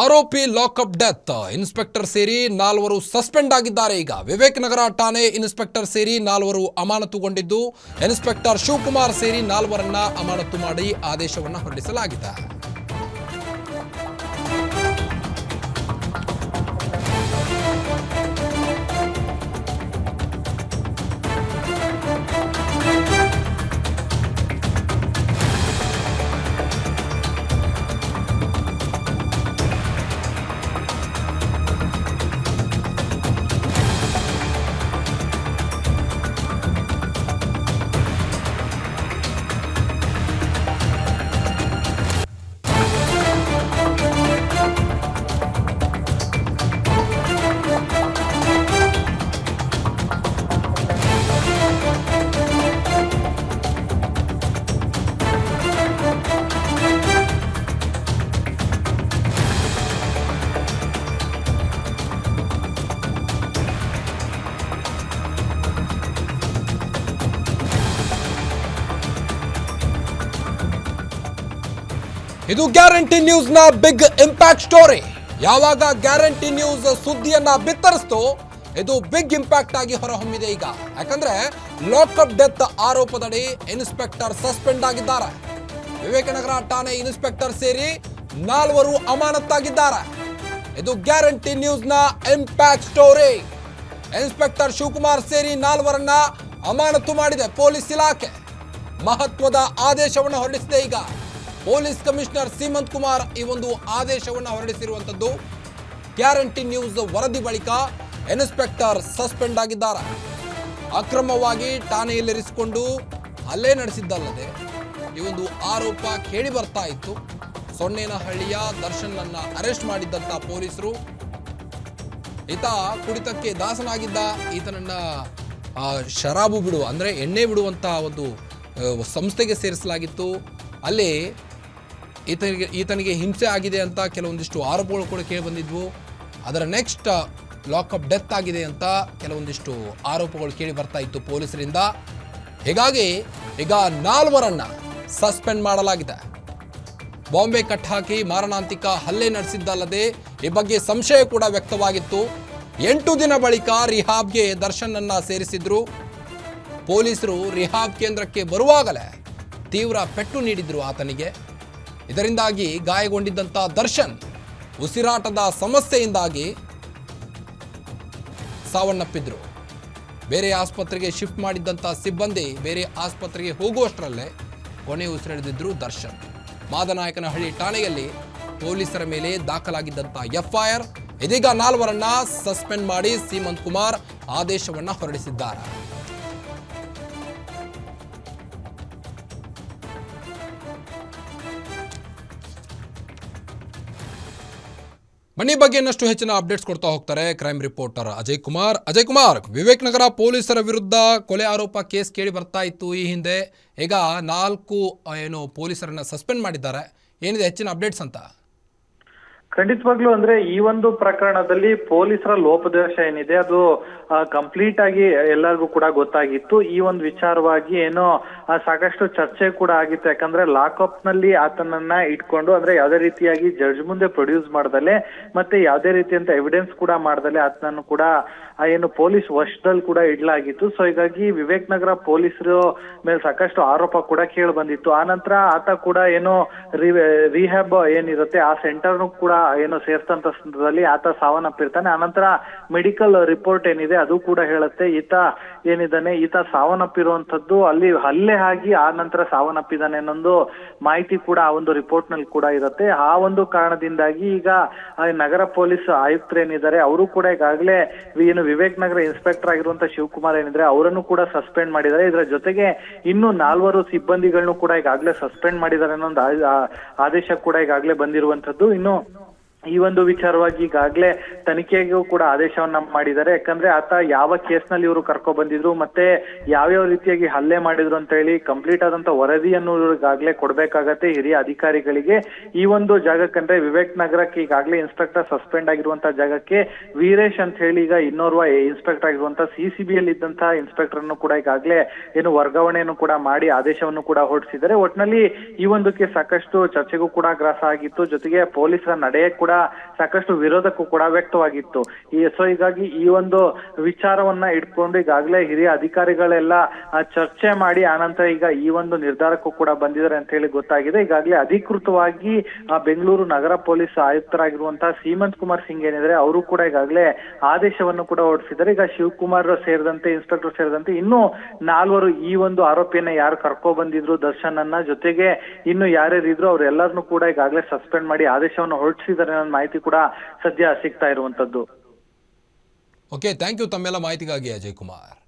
ಆರೋಪಿ lockup death. Inspector ಸೇರಿ ನಾಲ್ವರು ಸಸ್ಪೆಂಡ್ ಆಗಿದ್ದಾರೆ ಈಗ. ವಿವೇಕ್ ನಗರ ಠಾಣೆ ಇನ್ಸ್ಪೆಕ್ಟರ್ ಸೇರಿ ನಾಲ್ವರು ಅಮಾನತುಗೊಂಡಿದ್ದು. ಇನ್ಸ್ಪೆಕ್ಟರ್ ಶಿವಕುಮಾರ್ ಸೇರಿ ನಾಲ್ವರನ್ನ ಅಮಾನತು ಮಾಡಿ ಆದೇಶವನ್ನು ಹೊರಡಿಸಲಾಗಿದೆ. ಇದು ಗ್ಯಾರಂಟಿ ನ್ಯೂಸ್ನ ಬಿಗ್ ಇಂಪ್ಯಾಕ್ಟ್ ಸ್ಟೋರಿ. ಯಾವಾಗ ಗ್ಯಾರಂಟಿ ನ್ಯೂಸ್ ಸುದ್ದಿಯನ್ನ ಬಿತ್ತರಿಸ್ತು, ಇದು ಬಿಗ್ ಇಂಪ್ಯಾಕ್ಟ್ ಆಗಿ ಹೊರಹೊಮ್ಮಿದೆ ಈಗ. ಯಾಕಂದ್ರೆ ಆಫ್ ಡೆತ್ ಆರೋಪದಡಿ ಇನ್ಸ್ಪೆಕ್ಟರ್ ಸಸ್ಪೆಂಡ್ ಆಗಿದ್ದಾರೆ. ವಿವೇಕನಗರ ಠಾಣೆ ಇನ್ಸ್ಪೆಕ್ಟರ್ ಸೇರಿ ನಾಲ್ವರು ಅಮಾನತ್ತಾಗಿದ್ದಾರೆ. ಇದು ಗ್ಯಾರಂಟಿ ನ್ಯೂಸ್ನ ಇಂಪ್ಯಾಕ್ಟ್ ಸ್ಟೋರಿ. ಇನ್ಸ್ಪೆಕ್ಟರ್ ಶಿವಕುಮಾರ್ ಸೇರಿ ನಾಲ್ವರನ್ನ ಅಮಾನತು ಮಾಡಿದೆ ಪೊಲೀಸ್ ಇಲಾಖೆ. ಮಹತ್ವದ ಆದೇಶವನ್ನು ಹೊರಡಿಸಿದೆ ಈಗ. ಪೊಲೀಸ್ ಕಮಿಷನರ್ ಸೀಮಂತ್ ಕುಮಾರ್ ಈ ಒಂದು ಆದೇಶವನ್ನು ಹೊರಡಿಸಿರುವಂತದ್ದು. ಗ್ಯಾರಂಟಿ ನ್ಯೂಸ್ ವರದಿ ಬಳಿಕ ಇನ್ಸ್ಪೆಕ್ಟರ್ ಸಸ್ಪೆಂಡ್ ಆಗಿದ್ದಾರೆ. ಅಕ್ರಮವಾಗಿ ಠಾಣೆಯಲ್ಲಿರಿಸಿಕೊಂಡು ಹಲ್ಲೆ ನಡೆಸಿದ್ದಲ್ಲದೆ ಈ ಒಂದು ಆರೋಪ ಕೇಳಿ ಬರ್ತಾ ಇತ್ತು. ಸೊನ್ನೇನಹಳ್ಳಿಯ ದರ್ಶನ್ನನ್ನ ಅರೆಸ್ಟ್ ಮಾಡಿದ್ದಂತ ಪೊಲೀಸರು. ಈತ ಕುಡಿತಕ್ಕೆ ದಾಸನಾಗಿದ್ದ, ಈತನನ್ನ ಶರಾಬು ಬಿಡು ಅಂದರೆ ಎಣ್ಣೆ ಬಿಡುವಂತಹ ಒಂದು ಸಂಸ್ಥೆಗೆ ಸೇರಿಸಲಾಗಿತ್ತು. ಅಲ್ಲಿ ಈತನಿಗೆ ಈತನಿಗೆ ಹಿಂಸೆ ಆಗಿದೆ ಅಂತ ಕೆಲವೊಂದಿಷ್ಟು ಆರೋಪಗಳು ಕೂಡ ಕೇಳಿ ಬಂದಿದ್ವು. ಅದರ ನೆಕ್ಸ್ಟ್ ಲಾಕಪ್ ಡೆತ್ ಆಗಿದೆ ಅಂತ ಕೆಲವೊಂದಿಷ್ಟು ಆರೋಪಗಳು ಕೇಳಿ ಬರ್ತಾ ಇತ್ತು ಪೊಲೀಸರಿಂದ. ಹೀಗಾಗಿ ಈಗ ನಾಲ್ವರನ್ನ ಸಸ್ಪೆಂಡ್ ಮಾಡಲಾಗಿದೆ. ಬಾಂಬೆ ಕಟ್ ಹಾಕಿ ಮಾರಣಾಂತಿಕ ಹಲ್ಲೆ ನಡೆಸಿದ್ದಲ್ಲದೆ ಈ ಬಗ್ಗೆ ಸಂಶಯ ಕೂಡ ವ್ಯಕ್ತವಾಗಿತ್ತು. ಎಂಟು ದಿನ ಬಳಿಕ ರಿಹಾಬ್ಗೆ ದರ್ಶನನ್ನ ಸೇರಿಸಿದ್ರು. ಪೊಲೀಸರು ರಿಹಾಬ್ ಕೇಂದ್ರಕ್ಕೆ ಬರುವಾಗಲೇ ತೀವ್ರ ಪೆಟ್ಟು ನೀಡಿದ್ರು ಆತನಿಗೆ. ಇದರಿಂದಾಗಿ ಗಾಯಗೊಂಡಿದ್ದಂಥ ದರ್ಶನ್ ಉಸಿರಾಟದ ಸಮಸ್ಯೆಯಿಂದಾಗಿ ಸಾವನ್ನಪ್ಪಿದ್ರು. ಬೇರೆ ಆಸ್ಪತ್ರೆಗೆ ಶಿಫ್ಟ್ ಮಾಡಿದ್ದಂಥ ಸಿಬ್ಬಂದಿ ಬೇರೆ ಆಸ್ಪತ್ರೆಗೆ ಹೋಗುವಷ್ಟರಲ್ಲೇ ಕೊನೆ ಉಸಿರೆಳೆದಿದ್ರು ದರ್ಶನ್. ಮಾದನಾಯಕನಹಳ್ಳಿ ಠಾಣೆಯಲ್ಲಿ ಪೊಲೀಸರ ಮೇಲೆ ದಾಖಲಾಗಿದ್ದಂಥ ಎಫ್ಐಆರ್, ಇದೀಗ ನಾಲ್ವರನ್ನ ಸಸ್ಪೆಂಡ್ ಮಾಡಿ ಸೀಮಂತ್ ಕುಮಾರ್ ಆದೇಶವನ್ನ ಹೊರಡಿಸಿದ್ದಾರೆ. ಬನ್ನಿ ಬಗ್ಗೆ ಇನ್ನಷ್ಟು ಹೆಚ್ಚಿನ ಅಪ್ಡೇಟ್ಸ್ ಕೊಡ್ತಾ ಹೋಗ್ತಾರೆ ಕ್ರೈಮ್ ರಿಪೋರ್ಟರ್ ಅಜಯ್ ಕುಮಾರ್. ಅಜಯ್ ಕುಮಾರ್, ವಿವೇಕ್ ನಗರ ಪೊಲೀಸರ ವಿರುದ್ಧ ಕೊಲೆ ಆರೋಪ ಕೇಸ್ ಕೇಳಿ ಬರ್ತಾ ಇತ್ತು ಈ ಹಿಂದೆ. ಈಗ ನಾಲ್ಕು, ಏನು, ಪೊಲೀಸರನ್ನ ಸಸ್ಪೆಂಡ್ ಮಾಡಿದ್ದಾರೆ. ಏನಿದೆ ಹೆಚ್ಚಿನ ಅಪ್ಡೇಟ್ಸ್ ಅಂತ? ಖಂಡಿತವಾಗ್ಲೂ ಅಂದ್ರೆ ಈ ಒಂದು ಪ್ರಕರಣದಲ್ಲಿ ಪೊಲೀಸರ ಲೋಪದೋಷ ಏನಿದೆ, ಅದು ಕಂಪ್ಲೀಟ್ ಆಗಿ ಎಲ್ಲರಿಗೂ ಕೂಡ ಗೊತ್ತಾಗಿತ್ತು. ಈ ಒಂದು ವಿಚಾರವಾಗಿ ಏನೋ ಸಾಕಷ್ಟು ಚರ್ಚೆ ಕೂಡ ಆಗಿತ್ತು. ಯಾಕಂದ್ರೆ ಲಾಕಪ್ನಲ್ಲಿ ಆತನನ್ನ ಇಟ್ಕೊಂಡು, ಅಂದ್ರೆ ಯಾವುದೇ ರೀತಿಯಾಗಿ ಜಡ್ಜ್ ಮುಂದೆ ಪ್ರೊಡ್ಯೂಸ್ ಮಾಡ್ದಲೆ, ಮತ್ತೆ ಯಾವ್ದೇ ರೀತಿಯಂತ ಎವಿಡೆನ್ಸ್ ಕೂಡ ಮಾಡ್ದಲೆ ಆತನನ್ನು ಕೂಡ ಏನು ಪೊಲೀಸ್ ವಶದಲ್ಲಿ ಕೂಡ ಇಡ್ಲಾಗಿತ್ತು. ಸೊ ಹೀಗಾಗಿ ವಿವೇಕ್ ನಗರ ಪೊಲೀಸರು ಮೇಲೆ ಸಾಕಷ್ಟು ಆರೋಪ ಕೂಡ ಕೇಳಿ ಬಂದಿತ್ತು ಆ ನಂತರ ಆತ ಕೂಡ ಏನೋ ರಿಹ್ಯಾಬ್ ಏನಿರುತ್ತೆ, ಆ ಸೆಂಟರ್ ಕೂಡ ಏನೋ ಸೇರ್ತಂತ ಸಂದರ್ಭದಲ್ಲಿ ಆತ ಸಾವನ್ನಪ್ಪಿರ್ತಾನೆ. ಆನಂತರ ಮೆಡಿಕಲ್ ರಿಪೋರ್ಟ್ ಏನಿದೆ ಅದು ಕೂಡ ಹೇಳುತ್ತೆ, ಈತ ಏನಿದ್ದಾನೆ, ಈತ ಸಾವನ್ನಪ್ಪಿರುವಂತದ್ದು ಅಲ್ಲಿ ಹಲ್ಲೆ ಆಗಿ ಆ ನಂತರ ಸಾವನ್ನಪ್ಪಿದ್ದಾನೆ ಅನ್ನೊಂದು ಮಾಹಿತಿ ಕೂಡ ಆ ಒಂದು ರಿಪೋರ್ಟ್ನಲ್ಲಿ ಕೂಡ ಇರುತ್ತೆ. ಆ ಒಂದು ಕಾರಣದಿಂದಾಗಿ ಈಗ ನಗರ ಪೊಲೀಸ್ ಆಯುಕ್ತರೇನಿದ್ದಾರೆ ಅವರು ಕೂಡ ಈಗಾಗಲೇ ಏನು ವಿವೇಕ್ ನಗರ ಇನ್ಸ್ಪೆಕ್ಟರ್ ಆಗಿರುವಂತ ಶಿವಕುಮಾರ್ ಏನಿದ್ರೆ, ಅವರನ್ನು ಕೂಡ ಸಸ್ಪೆಂಡ್ ಮಾಡಿದ್ದಾರೆ. ಇದರ ಜೊತೆಗೆ ಇನ್ನು ನಾಲ್ವರು ಸಿಬ್ಬಂದಿಗಳನ್ನು ಕೂಡ ಈಗಾಗಲೇ ಸಸ್ಪೆಂಡ್ ಮಾಡಿದ್ದಾರೆ ಅನ್ನೋ ಒಂದು ಆದೇಶ ಕೂಡ ಈಗಾಗಲೇ ಬಂದಿರುವಂತದ್ದು ಇನ್ನು ಈ ಒಂದು ವಿಚಾರವಾಗಿ ಈಗಾಗಲೇ ತನಿಖೆಗೂ ಕೂಡ ಆದೇಶವನ್ನ ಮಾಡಿದ್ದಾರೆ. ಯಾಕಂದ್ರೆ ಆತ ಯಾವ ಕೇಸ್ನಲ್ಲಿ ಇವರು ಕರ್ಕೊ ಬಂದಿದ್ರು ಮತ್ತೆ ಯಾವ್ಯಾವ ರೀತಿಯಾಗಿ ಹಲ್ಲೆ ಮಾಡಿದ್ರು ಅಂತ ಹೇಳಿ ಕಂಪ್ಲೀಟ್ ಆದಂತ ವರದಿಯನ್ನು ಇವ್ರು ಈಗಾಗಲೇ ಕೊಡ್ಬೇಕಾಗತ್ತೆ ಹಿರಿಯ ಅಧಿಕಾರಿಗಳಿಗೆ. ಈ ಒಂದು ಜಾಗಕ್ಕಂದ್ರೆ ವಿವೇಕ್ ನಗರಕ್ಕೆ ಈಗಾಗಲೇ ಇನ್ಸ್ಪೆಕ್ಟರ್ ಸಸ್ಪೆಂಡ್ ಆಗಿರುವಂತ ಜಾಗಕ್ಕೆ ವೀರೇಶ್ ಅಂತ ಹೇಳಿ ಈಗ ಇನ್ನೋರ್ವ ಇನ್ಸ್ಪೆಕ್ಟರ್ ಆಗಿರುವಂತ ಸಿ ಸಿ ಬಿ ಅಲ್ಲಿ ಇದ್ದಂತಹ ಇನ್ಸ್ಪೆಕ್ಟರ್ ಅನ್ನು ಕೂಡ ಈಗಾಗಲೇ ಏನು ವರ್ಗಾವಣೆಯನ್ನು ಕೂಡ ಮಾಡಿ ಆದೇಶವನ್ನು ಕೂಡ ಹೊರಡಿಸಿದ್ದಾರೆ. ಒಟ್ನಲ್ಲಿ ಈ ಒಂದಕ್ಕೆ ಸಾಕಷ್ಟು ಚರ್ಚೆಗೂ ಕೂಡ ಗ್ರಾಸ ಆಗಿತ್ತು. ಜೊತೆಗೆ ಪೊಲೀಸರ ನಡೆ ಕೂಡ ಸಾಕಷ್ಟು ವಿರೋಧಕ್ಕೂ ಕೂಡ ವ್ಯಕ್ತವಾಗಿತ್ತು. ಸೊ ಹೀಗಾಗಿ ಈ ಒಂದು ವಿಚಾರವನ್ನ ಇಟ್ಕೊಂಡು ಈಗಾಗಲೇ ಹಿರಿಯ ಅಧಿಕಾರಿಗಳೆಲ್ಲ ಚರ್ಚೆ ಮಾಡಿ ಆನಂತರ ಈಗ ಈ ಒಂದು ನಿರ್ಧಾರಕ್ಕೂ ಕೂಡ ಬಂದಿದ್ದಾರೆ ಅಂತ ಹೇಳಿ ಗೊತ್ತಾಗಿದೆ. ಈಗಾಗಲೇ ಅಧಿಕೃತವಾಗಿ ಬೆಂಗಳೂರು ನಗರ ಪೊಲೀಸ್ ಆಯುಕ್ತರಾಗಿರುವಂತಹ ಸೀಮಂತ್ ಕುಮಾರ್ ಸಿಂಗ್ ಏನಿದ್ರೆ ಅವರು ಕೂಡ ಈಗಾಗಲೇ ಆದೇಶವನ್ನು ಕೂಡ ಹೊರಡಿಸಿದ್ದಾರೆ. ಈಗ ಶಿವಕುಮಾರ್ ಸೇರಿದಂತೆ, ಇನ್ಸ್ಪೆಕ್ಟರ್ ಸೇರಿದಂತೆ ಇನ್ನು ನಾಲ್ವರು ಈ ಒಂದು ಆರೋಪಿಯನ್ನ ಯಾರು ಕರ್ಕೊ ಬಂದಿದ್ರು ದರ್ಶನ್ ಅನ್ನ ಜೊತೆಗೆ ಇನ್ನು ಯಾರ್ಯಾರಿದ್ರು, ಅವ್ರೆಲ್ಲರನ್ನು ಕೂಡ ಈಗಾಗಲೇ ಸಸ್ಪೆಂಡ್ ಮಾಡಿ ಆದೇಶವನ್ನು ಹೊರಡಿಸಿದ್ದಾರೆ ಅನ್ನೋ ಮಾಹಿತಿ ಕೂಡ ಸದ್ಯ ಸಿಗ್ತಾ ಇರುವಂತದ್ದು. ಓಕೆ ಥ್ಯಾಂಕ್ ಯು ತಮ್ಮೆಲ್ಲ ಮಾಹಿತಿಗಾಗಿ ಅಜಯ್ ಕುಮಾರ್.